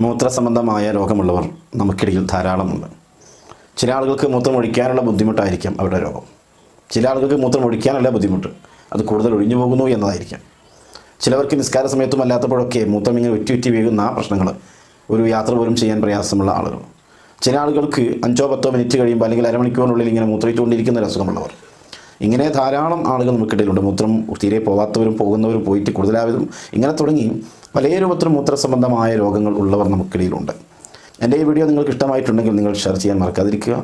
മൂത്ര സംബന്ധമായ രോഗമുള്ളവർ നമുക്കിടയിൽ ധാരാളമുണ്ട്. ചില ആളുകൾക്ക് മൂത്രം ഒഴിക്കാനുള്ള ബുദ്ധിമുട്ടായിരിക്കാം അവരുടെ രോഗം. ചില ആളുകൾക്ക് മൂത്രം ഒഴിക്കാനുള്ള ബുദ്ധിമുട്ട്. അത് കൂടുതൽ ഒഴിഞ്ഞു പോകുന്നു എന്നതായിരിക്കാം. ചിലവർക്ക് നിസ്കാര സമയത്തും അല്ലാത്തപ്പോഴൊക്കെ മൂത്രം ഇങ്ങനെ ഉറ്റി വീഴുന്ന പ്രശ്നങ്ങൾ ഒരു യാത്ര പോലും ചെയ്യാൻ പ്രയാസമുള്ള ആളുകൾ. ചില ആളുകൾക്ക് അഞ്ചോ പത്തോ മിനിറ്റ് കഴിയുമ്പോൾ അല്ലെങ്കിൽ അരമണിക്കൂറിനുള്ളിൽ ഇങ്ങനെ മൂത്രയിച്ചുകൊണ്ടിരിക്കുന്ന ഒരു അസുഖമുള്ളവർ. ഇങ്ങനെ ധാരാളം ആളുകൾ നമുക്കിടയിലുണ്ട്. മൂത്രം തീരെ പോവാത്തവരും പോകുന്നവരും പോയിട്ട് കൂടുതലായതും ഇങ്ങനെ തുടങ്ങി പല രൂപത്തിലും മൂത്ര സംബന്ധമായ രോഗങ്ങൾ ഉള്ളവർ നമുക്കിടയിലുണ്ട്. എന്റെ ഈ വീഡിയോ നിങ്ങൾക്ക് ഇഷ്ടമായിട്ടുണ്ടെങ്കിൽ നിങ്ങൾ ഷെയർ ചെയ്യാൻ മറക്കാതിരിക്കുക.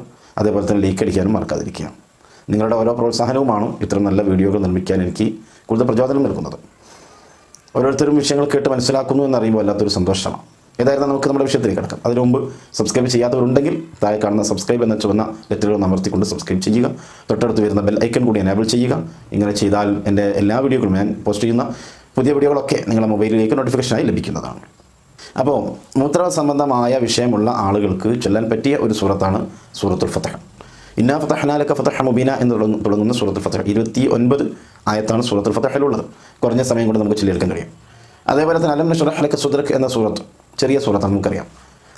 അതേപോലെ തന്നെ ലൈക്ക് അടിക്കാനും മറക്കാതിരിക്കുക. നിങ്ങളുടെ ഓരോ പ്രോത്സാഹനവുമാണ് ഇത്തരം നല്ല വീഡിയോകൾ നിർമ്മിക്കാൻ എനിക്ക് കൂടുതൽ പ്രചോദനം നൽകുന്നത്. ഓരോരുത്തരും വിഷയങ്ങൾ കേട്ട് മനസ്സിലാക്കുന്നു എന്നറിയുമ്പോൾ വല്ലാത്തൊരു സന്തോഷമാണ്. ഏതായിരുന്നു നമുക്ക് നമ്മുടെ വിഷയത്തിലേക്ക് കിടക്കാം. അതിനു മുമ്പ് സബ്സ്ക്രൈബ് ചെയ്യാത്തവരുണ്ടെങ്കിൽ താഴെ കാണുന്ന സബ്സ്ക്രൈബ് എന്ന ചുവന്ന ലെറ്ററുകൾ അമർത്തിക്കൊണ്ട് സബ്സ്ക്രൈബ് ചെയ്യുക. തൊട്ടടുത്ത് വരുന്ന ബെൽ ഐക്കൺ കൂടി എനേബിൾ ചെയ്യുക. ഇങ്ങനെ ചെയ്താൽ എന്റെ എല്ലാ വീഡിയോകളും ഞാൻ പോസ്റ്റ് ചെയ്യുന്ന പുതിയ വീഡിയോകളൊക്കെ നിങ്ങളുടെ മൊബൈലിലേക്ക് നോട്ടിഫിക്കേഷനായി ലഭിക്കുന്നതാണ്. അപ്പോൾ മൂത്ര സംബന്ധമായ വിഷയമുള്ള ആളുകൾക്ക് ചൊല്ലാൻ പറ്റിയ ഒരു സൂറത്താണ് സൂറത്തുൽ ഫത്തഹ്. ഇന്നാ ഫതഹ്നാലക ഫതഹ മുബീന എന്ന് തുടങ്ങുന്ന സൂറത്തുൽ ഫത്തഹ് ഇരുപത്തി ഒൻപത് ആയത്താണ് സൂറത്തുൽ ഫത്തഹിലുള്ളത് കുറഞ്ഞ സമയം കൊണ്ട് നമുക്ക് ചൊല്ലിയെടുക്കാൻ കഴിയും. അതേപോലെ തന്നെ അലം നഷറ ലക സുദ്രക് എന്ന സൂറത്ത് ചെറിയ സൂറത്താണ് നമുക്കറിയാം.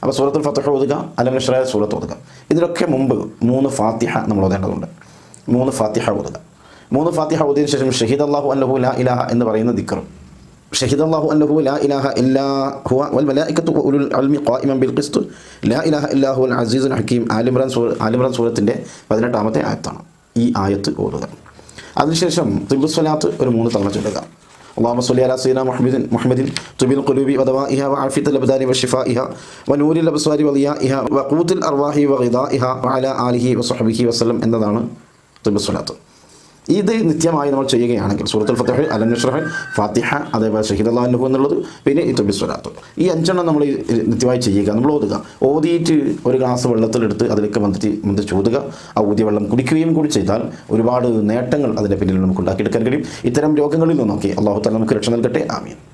അപ്പോൾ സൂറത്തുൽ ഫത്തഹ ഓതുക അലം നഷറ സൂറത്ത് ഓതുക. ഇതിലൊക്കെ മുമ്പ് മൂന്ന് ഫാത്തിഹ നമ്മൾ ഓതേണ്ടതുണ്ട്. മൂന്ന് ഫാത്തിഹ ഓതുക. മൂന്ന് ഫാത്തിഹ ഓതിയതിനു ശേഷം ഷഹീദ് അള്ളാഹു അല്ലഹു ലാ ഇലാഹ എന്ന് പറയുന്ന ദിക്കറും شهد الله أنه لا إله إلا هو والملائكة وأولو العلم قائما بالقسط لا إله إلا هو العزيز الحكيم ആലിമ്രാൻ സൂറ ആലിമ്രാൻ സൂറത്തിൻ്റെ പതിനെട്ടാമത്തെ ആയത്താണ് ഈ ആയത്ത് ഓതുക അതിനുശേഷം തിബുസ്വലാത്ത് ഒരു മൂന്ന് തവണ ചൊല്ലുക اللهم صل على سيدنا محمد محمد طب القلوب ودوائها وعافية الأبدان وشفائها ونور الأبصار وضيائها وقوت الأرواح وغذائها وعلى آله وصحبه وسلم എന്നതാണ് തിബുസ്വലാത്ത് ഇത് നിത്യമായി നമ്മൾ ചെയ്യുകയാണെങ്കിൽ സൂറത്തുൽ ഫത്തഹ് അലം നഷ്റഹ് ഫാത്തിഹ അതേപോലെ ഷഹീദ് അള്ളാഹു എന്നുള്ളത് പിന്നെ ഇത്തുബി സ്വലാത്തു ഈ അഞ്ചെണ്ണം നമ്മൾ നിത്യമായി ചെയ്യുക. നമ്മൾ ഓതുക. ഓതിയിട്ട് ഒരു ഗ്ലാസ് വെള്ളത്തിലെടുത്ത് അതിലേക്ക് വന്നിട്ട് വന്ന് ചൂതുക ആ ഊതിയ വെള്ളം കുടിക്കുകയും കൂടി ചെയ്താൽ ഒരുപാട് നേട്ടങ്ങൾ അതിന്റെ പിന്നിൽ നമുക്ക് ഉണ്ടാക്കിയെടുക്കാൻ കഴിയും. ഇത്തരം രോഗങ്ങളിൽ നിന്നൊക്കെ അള്ളാഹു താല നമുക്ക് രക്ഷ നൽകട്ടെ. ആമീൻ.